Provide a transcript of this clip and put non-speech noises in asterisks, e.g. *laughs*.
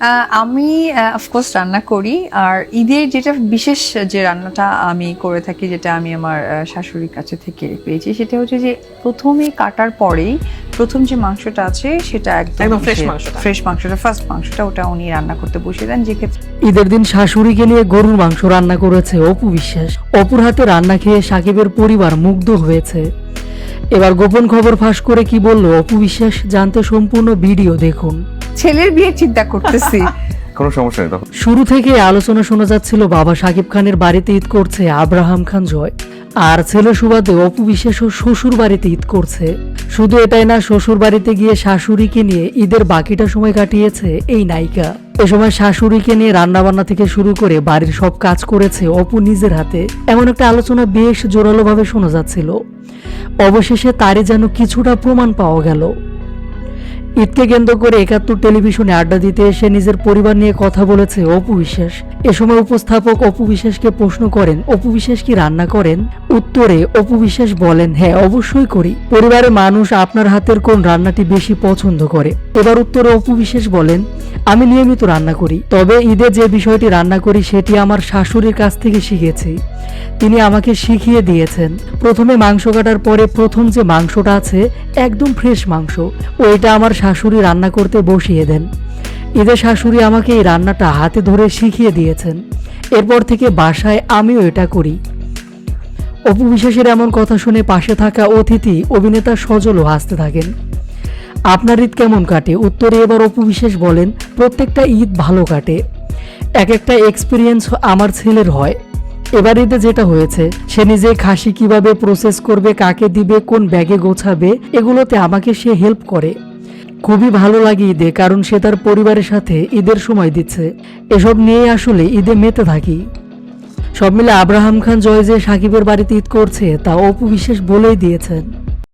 আহ, আমি অফকোর্স রান্না করি। আর ঈদের যেটা বিশেষ যে রান্নাটা আমি করে থাকি যেটা আমি আমার আহ, শাশুড়ির কাছে থেকে পেয়েছি সেটা হচ্ছে যে প্রথমে কাটার পরেই প্রথম যে মাংসটা আছে সেটা একদম মাংসটা। ফ্রেশ মাংসটা ফার্স্ট মাংসটা ওটা উনি রান্না করতে বসিয়ে দেন। যে ক্ষেত্রে ঈদের দিন শাশুড়িকে নিয়ে গরুর মাংস রান্না করেছে অপু বিশ্বাস। অপুর হাতে রান্না খেয়ে সাকিবের পরিবার মুগ্ধ হয়েছে। এবার গোপন খবর ফাঁস করে কি বলল অপু বিশ্বাস জানতে সম্পূর্ণ ভিডিও দেখুন। ছেলের বিয়ে চিন্তা করতেছি। *laughs* কোনো সমস্যা নেই তখন। শুরু থেকে আলোচনা শোনা যাচ্ছিল বাবা সাকিব খানের বাড়িতে ঈদ করছে আব্রাহাম খান জয়। আর ছেলে সুবাদে অপু বিশ্বাসও শ্বশুর বাড়িতে ঈদ করছে। শুধু এটাই না শ্বশুর বাড়িতে গিয়ে শাশুড়িকে নিয়ে ঈদের বাকিটা সময় কাটিয়েছে এই নায়িকা। এ সময় শাশুড়িকে নিয়ে রান্নাবান্না থেকে শুরু করে বাড়ির সব কাজ করেছে অপু নিজের হাতে। এমন একটা আলোচনা বেশ জোরালোভাবে শোনা যাচ্ছিল। অবশেষে তারই যেন কিছুটা প্রমাণ পাওয়া গেল। ঈদকে কেন্দ্র করে একাত্তর টেলিভিশনে আড্ডা দিতে এসে নিজের পরিবার নিয়ে কথা বলেছে অপু বিশ্বাস। এ সময় উপস্থাপক অপু বিশ্বাসকে প্রশ্ন করেন, অপু বিশ্বাস কি রান্না করেন? উত্তরে অপু বিশ্বাস বলেন হ্যাঁ অবশ্যই করি। পরিবারের মানুষ আপনার হাতের কোন রান্নাটি বেশি পছন্দ করে? এবার উত্তরে অপু বিশ্বাস বলেন, আমি নিয়মিত রান্না করি, তবে ঈদে যে বিষয়টি রান্না করি সেটি আমার শাশুড়ির কাছ থেকে শিখেছি। তিনি আমাকে শিখিয়ে দিয়েছেন। প্রথমে মাংস কাটার পরে প্রথম যে মাংসটা আছে, একদম ফ্রেশ মাংস, ওইটা আমার শাশুড়ি রান্না করতে বসিয়ে দেন। ঈদের শাশুড়ি আমাকে এই রান্নাটা হাতে ধরে শিখিয়ে দিয়েছেন। এরপর থেকে বাসায় আমিও এটা করি। অপু বিশ্বাসের এমন কথা শুনে পাশে থাকা অতিথি অভিনেতা সজলও হাসতে থাকেন। আপনার ঈদ কেমন কাটে? উত্তরে এবার অপু বিশ্বাস বলেন, প্রত্যেকটা ঈদ ভালো কাটে। এক একটা এক্সপিরিয়েন্স আমার ছেলের হয়। এবার ঈদে যেটা হয়েছে, সে নিজে খাসি কীভাবে প্রসেস করবে, কাকে দিবে, কোন ব্যাগে গোছাবে, এগুলোতে আমাকে সে হেল্প করে। খুবই ভালো লাগে ঈদে, কারণ সে তার পরিবারের সাথে ঈদের সময় দিচ্ছে। এসব নিয়ে আসলে ঈদে মেতে থাকি। সব মিলে আব্রাহাম খান জয় যে সাকিবের বাড়িতে ঈদ করছে, তা অপু বিশ্বাস বলেই দিয়েছেন।